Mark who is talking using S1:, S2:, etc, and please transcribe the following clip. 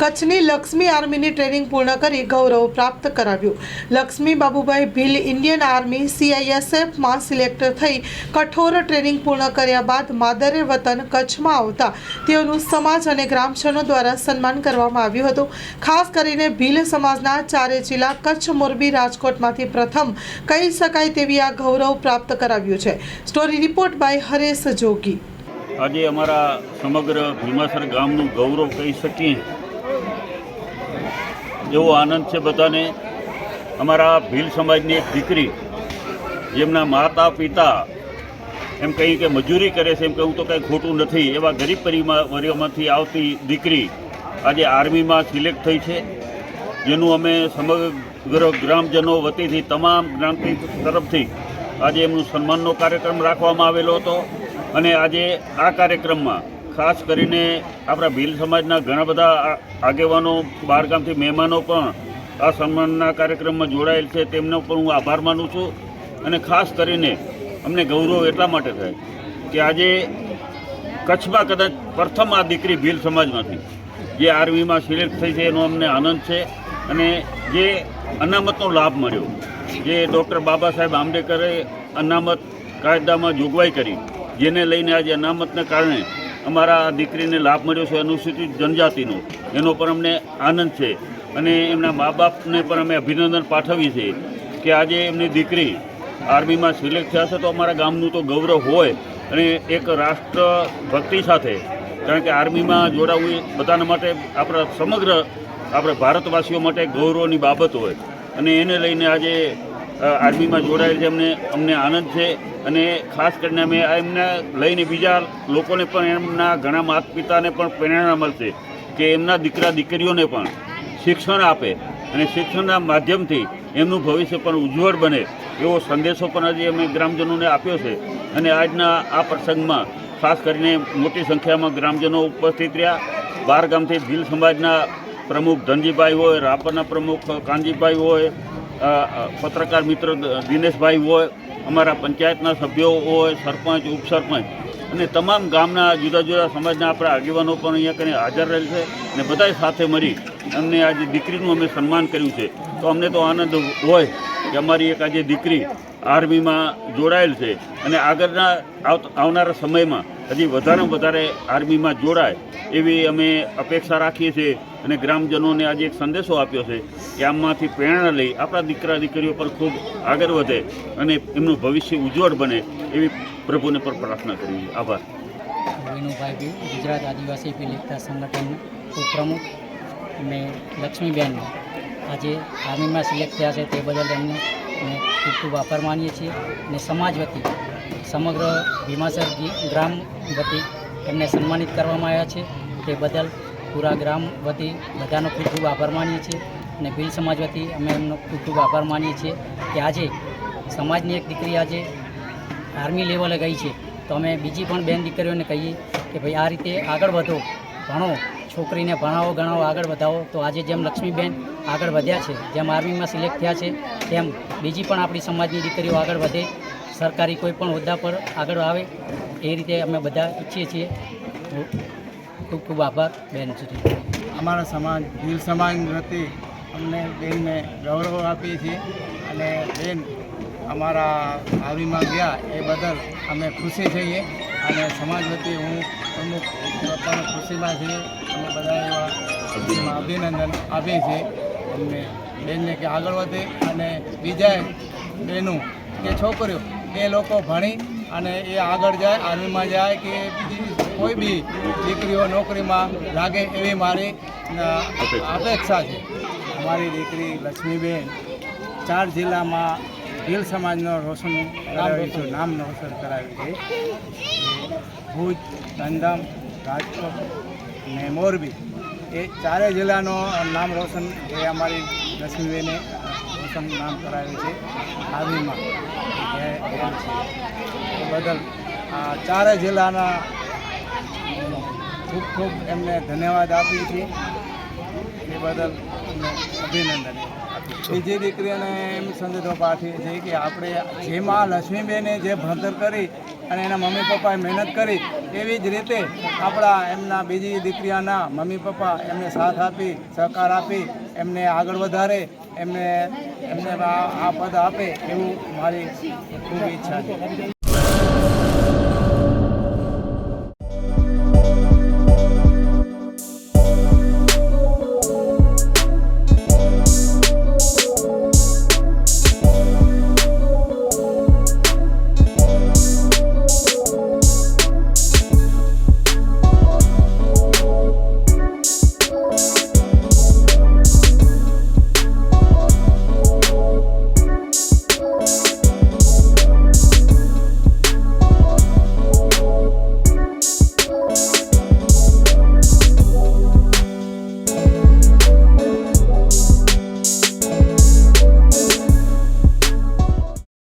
S1: કચ્છની લક્ષ્મી આર્મીની ટ્રેનિંગ પૂર્ણ કરી ગૌરવ પ્રાપ્ત કરાવ્યું. લક્ષ્મી બાબુભાઈ ભીલ ઇન્ડિયન આર્મી સીઆઈએસએફમાં સિલેક્ટ થઈ કઠોર ટ્રેનિંગ પૂર્ણ કર્યા બાદ માદરે વતન કચ્છમાં આવતા તેઓનું સમાજ અને ગ્રામજનો દ્વારા સન્માન કરવામાં આવ્યું હતું. ખાસ કરીને ભીલ સમાજના ચારે જિલ્લા કચ્છ મોરબી રાજકોટમાંથી પ્રથમ કહી શકાય તેવી આ ગૌરવ પ્રાપ્ત કરાવ્યું છે. Story report by Haresh Jogi.
S2: આજે અમારા સમગ્ર ભીમાસર ગામનું ગૌરવ કહી શકીએ એવો આનંદ છે બધાને. અમારા ભીલ સમાજની એક દીકરી, જેમના માતા પિતા એમ કહી કે મજૂરી કરે છે, એમ કહું તો કંઈ ખોટું નથી. એવા ગરીબ પરિવારમાંથી આવતી દીકરી આજે આર્મીમાં સિલેક્ટ થઈ છે, જેનું અમે સમગ્ર ગ્રામજનો વતીથી, તમામ ગ્રામથી તરફથી આજે એમનું સન્માનનો કાર્યક્રમ રાખવામાં આવેલો હતો. અને આજે આ કાર્યક્રમમાં ખાસ કરીને આપણા ભીલ સમાજના ઘણા બધા આગેવાનો, બહારગામથી મહેમાનો પણ આ સન્માનના કાર્યક્રમમાં જોડાયેલ છે. તેમનો પણ હું આભાર માનું છું અને ખાસ કરીને અમને ગૌરવ એટલા માટે થાય કે આજે કચ્છમાં કદાચ પ્રથમ આ દીકરી ભીલ સમાજમાંથી, જે આર્મીમાં સિલેક્ટ થઈ છે, એનો અમને આનંદ છે અને જે અનામતનો લાભ મળ્યો, જે ડૉક્ટર બાબા સાહેબ આંબેડકરે અનામત કાયદામાં જોગવાઈ કરી, જેને લઈને આજે અનામતને કારણે અમારા દીકરીને લાભ મળ્યો છે અનુસૂચિત જનજાતિનો. એનો પણ અમને આનંદ છે. અને એમના મા બાપને પણ અમે અભિનંદન પાઠવીએ છીએ કે આજે એમની દીકરી આર્મીમાં સિલેક્ટ થયા છે તો અમારા ગામનું તો ગૌરવ હોય. અને એક રાષ્ટ્ર ભક્તિ સાથે, કારણ કે આર્મીમાં જોડાવું એ બધાના માટે આપણા સમગ્ર આપણે ભારતવાસીઓ માટે ગૌરવની બાબત હોય. અને એને લઈને આજે આર્મીમાં જોડાયેલ છે એમને અમને આનંદ છે. અને ખાસ કરીને અમે એમને લઈને બીજા લોકોને પણ એમના ઘણા માતા પિતાને પણ પ્રેરણા મળશે કે એમના દીકરા, દીકરીઓને પણ શિક્ષણ આપે અને શિક્ષણના માધ્યમથી એમનું ભવિષ્ય પણ ઉજ્જવળ બને એવો સંદેશો પણ આજે અમે ગ્રામજનોને આપ્યો છે. અને આજના આ પ્રસંગમાં ખાસ કરીને મોટી સંખ્યામાં ગ્રામજનો ઉપસ્થિત રહ્યા. બાર ગામથી ભીલ સમાજના પ્રમુખ ધનજીભાઈ હોય, રાપરના પ્રમુખ કાનજીભાઈ હોય પત્રકાર મિત્ર દિનેશભાઈ હોય, અમારા પંચાયતના સભ્યો હોય, સરપંચ, ઉપસરપંચ અને તમામ ગામના જુદા જુદા સમાજના આપણા આગેવાનો પણ અહીંયા કરીને હાજર રહેલ છે અને બધાય સાથે મળી અમને આજે દીકરીનું અમે સન્માન કર્યું છે. તો અમને તો આનંદ હોય કે અમારી એક આજે દીકરી આર્મીમાં જોડાયેલ છે અને આગળના આવનારા સમયમાં હજી વધારેમાં વધારે આર્મીમાં જોડાય એવી અમે અપેક્ષા રાખીએ છીએ અને ગ્રામજનોને આજે એક સંદેશો આપ્યો છે કે આમાંથી પ્રેરણા લઈ આપણા દીકરા દીકરીઓ પર ખૂબ આગળ વધે અને એમનું ભવિષ્ય ઉજ્જવળ બને એવી પ્રભુને પર પ્રાર્થના છીએ. આભાર
S3: વિનુભાઈ ગુજરાત આદિવાસી પીલિકતા સંગઠનના ઉપપ્રમુખ અને લક્ષ્મીબેન આજે આર્મીમાં સિલેક્ટ થયા છે તે બદલ એમને અમે ખૂબ ખૂબ આભાર માનીએ છીએ અને સમાજ વતી સમગ્ર ભીમાસર ગ્રામ વતી એમને સન્માનિત કરવામાં આવ્યા છે. તે બદલ પૂરા ગ્રામ વતી બધાનો ખૂબ ખૂબ આભાર માનીએ છીએ અને ભીલ સમાજ વતી અમે એમનો ખૂબ ખૂબ આભાર માનીએ છીએ કે આજે સમાજની એક દીકરી આજે આર્મી લેવલે ગઈ છે. તો અમે બીજી પણ બેન દીકરીઓને કહીએ કે ભાઈ આ રીતે આગળ વધો. ભણો, છોકરીને ભણાવો, ગણાવો, આગળ વધાવો. તો આજે જેમ લક્ષ્મીબેન આગળ વધ્યા છે, જેમ આર્મીમાં સિલેક્ટ થયા છે, તેમ બીજી પણ આપણી સમાજની દીકરીઓ આગળ વધે. સરકારી કોઈ પણ હોદ્દા પર આગળ આવે, એ રીતે અમે બધા ઈચ્છીએ છીએ. ખૂબ ખૂબ આભાર, બેન સુધી.
S4: અમારા સમાજ, દિલ સમાજ વતી અમને બેનને ગૌરવ આપીએ છીએ. અને બેન, અમારા આર્મીમાં ગયા એ બદલ અમે ખુશી છીએ અને સમાજ વતી હું પ્રમુખ પણ ખુશીમાં છે. અને બધા એવા અભિનંદન. આપે છે અમને બેનને કે આગળ વધે અને બીજા બહેનો કે છોકરીઓ એ લોકો ભણી અને એ આગળ જાય આર્મીમાં જાય કે બીજી કોઈ બી દીકરીઓ નોકરીમાં લાગે એવી મારી અપેક્ષા. છે. અમારી દીકરી લક્ષ્મીબેન ચાર જિલ્લામાં ભીલ સમાજનો રોશન કરાવ્યું છે, નામ રોશન કરાવ્યું છે. ભુજ, દંડમ, રાજકોટ ને મોરબી એ ચારે જિલ્લાનો નામ રોશન એ અમારી લક્ષ્મીબેને રોશન નામ કરાવ્યું છે હાલમાં એ બદલ આ ચારે જિલ્લાના ખૂબ ખૂબ એમને ધન્યવાદ આપીએ છીએ. બદલ અભિનંદન. બીજી દીકરીઓને એમ સંદેશો પાઠવીએ છીએ કે આપણે જેમાં લક્ષ્મીબેને જે ભણતર કરી અને એના મમ્મી પપ્પાએ મહેનત કરી, એવી જ રીતે આપણા એમના બીજી દીકરીઓના મમ્મી પપ્પા એમને સાથ આપી, સહકાર આપી, એમને આગળ વધારે, એમને એમને આ પદ આપે એવું મારી ખૂબ ઈચ્છા છે.